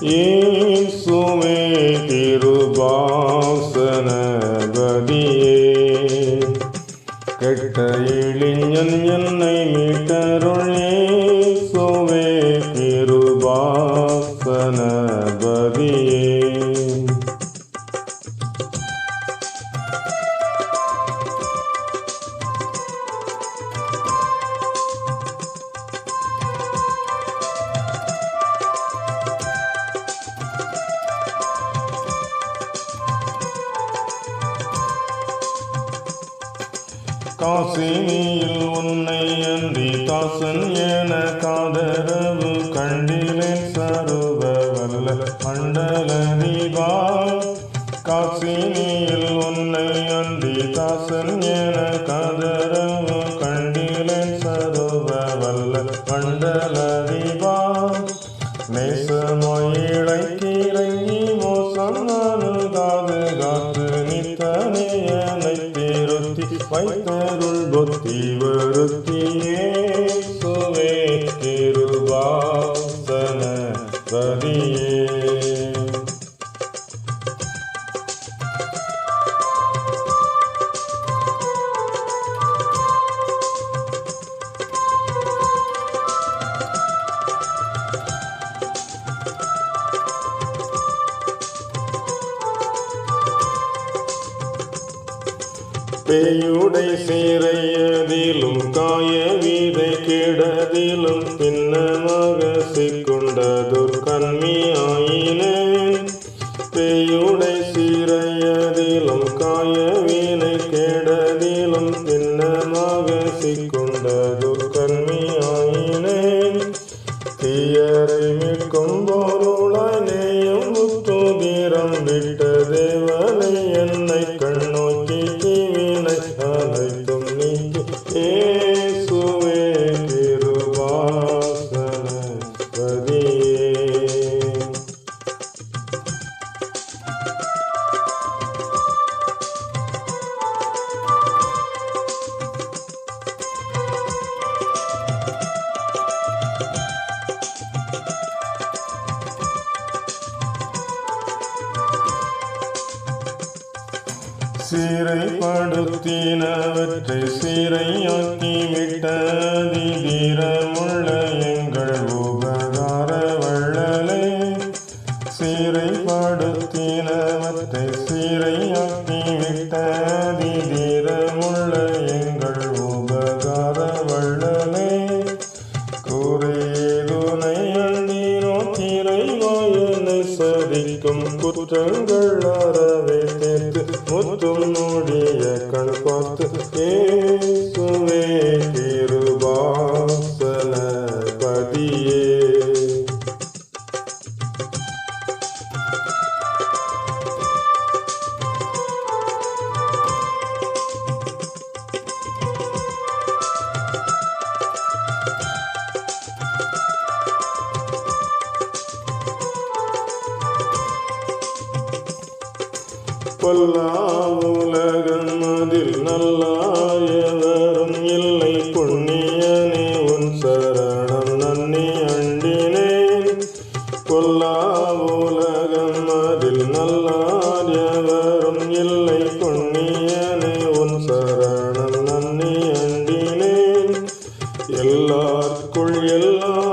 இயேசுவே திருபாசனபதியே கெட்ட இளைஞன் என்னை மீட்டருள் இயேசுவே திருபாசனபதியே காசினியில் உன்னை அன்றி தாசன் என காதரவு கண்டிலேன் சருவ வல்ல மண்டல தீபா காசினியில் உன்னை அன்றி தாசன் என காதரவு கண்டிலேன் சருவ வல்ல மண்டல தீபா நேசமாய் வைத்தருள் புத்தி வருத்தியே. பேயுடை சீரையதிலும் காய வீதை கிடதிலும் பின்னமாக சிக்கொண்டதொரு கண்மியாயினே. பேயுடை சீரையதிலும் காய சீரைப்படுத்தினவற்றை சீரையாக்கி விட்டதி தீரமுள்ள எங்கள் உபகார வள்ளலே. சீரைப்படுத்தினவற்றை சீரையாக்கி விட்டதி தீரமுள்ள எங்கள் உபகார வள்ளலே. குறைதுனை அண்டினோ திரைவாயனை சதிக்கும் குற்றங்கள் ತುಮ್ ನೋಡಿಯ ಕಣ್ಕೊತ್ತು ಏಸುವೆ பொல்லா உலகம் அதில் நல்லாய வரும் இல்லை. புண்ணியனே உன் சரணம் நன்னி அண்டினேன். பொல்லா உலகம் அதில் நல்லாய வரும் இல்லை. புண்ணியனே உன் சரணம் நன்னி அண்டினேன். எல்லாருக்குள் எல்லா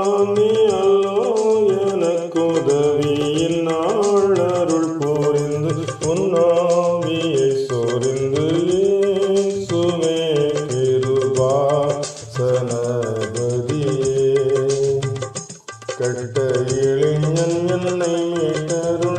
ഇളിഞ്ഞെന്നെ കരു